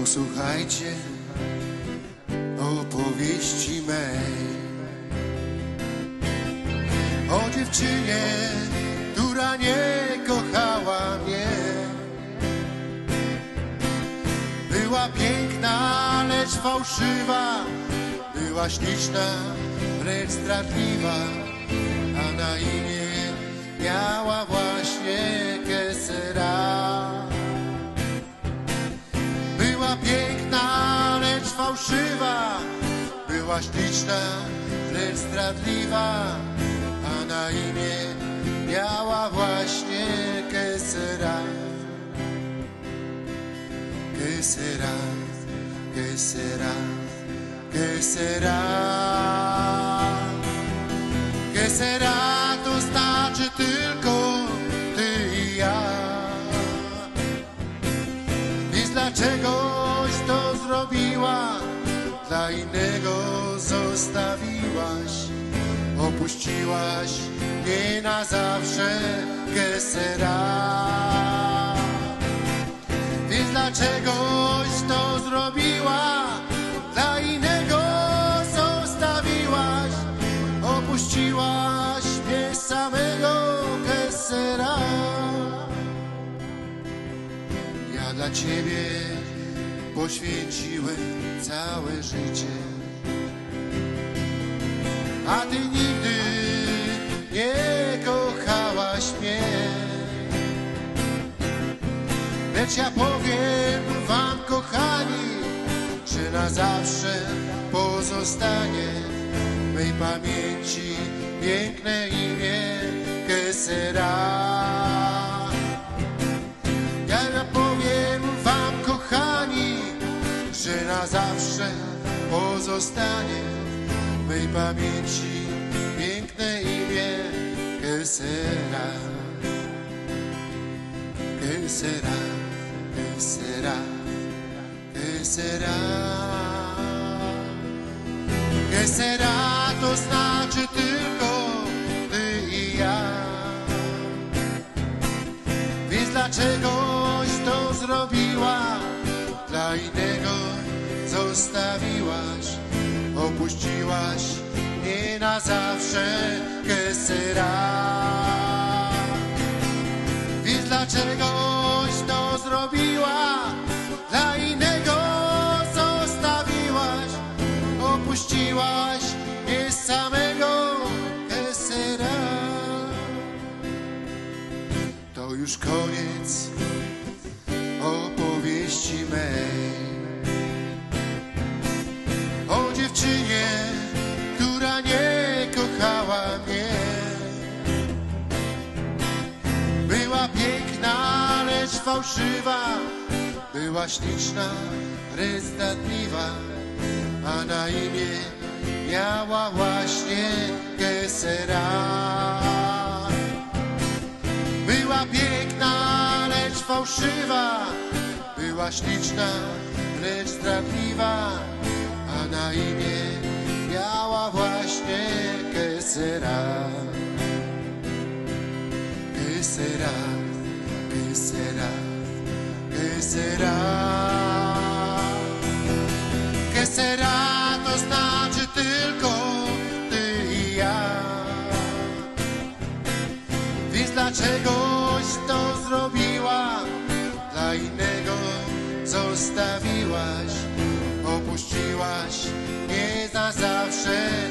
Posłuchajcie opowieści mej. O dziewczynie, która nie kochała mnie. Była piękna, lecz fałszywa, była śliczna, lecz zdradliwa, a na imię miała właśnie fałszywa, była śliczna, lecz zdradliwa, a na imię miała właśnie Kesera. Kesera, Kesera, Kesera. Kesera to znaczy tylko ty i ja. Więc dla innego zostawiłaś, opuściłaś mnie na zawsze Gesera. Więc dlaczegoś to zrobiła, dla innego zostawiłaś, opuściłaś mnie samego Gesera. Ja dla Ciebie poświęciłem całe życie, a Ty nigdy nie kochałaś mnie. Lecz ja powiem Wam, kochani, że na zawsze pozostanie w mej pamięci piękne imię Kesera. Pozostanie w mej pamięci piękne imię Kesera. Kesera, Kesera, Kesera. Kesera to znaczy tylko ty i ja. Więc dlaczegoś zostawiłaś, opuściłaś mnie na zawsze Kesera. Więc dlaczegoś to zrobiła, dla innego zostawiłaś, opuściłaś mnie samego Kesera to już koniec opowieści mej. Dziewczynie, która nie kochała mnie. Była piękna, lecz fałszywa, była śliczna, lecz zdradliwa, a na imię miała właśnie Gesera. Była piękna, lecz fałszywa, była śliczna, lecz zdradliwa, na imię miała właśnie Kesera. Kesera, Kesera, Kesera. Kesera to znaczy tylko ty i ja. Więc dlaczegoś to zrobiła, dla innego zostawiłaś, opuściłaś. Mnie na zawsze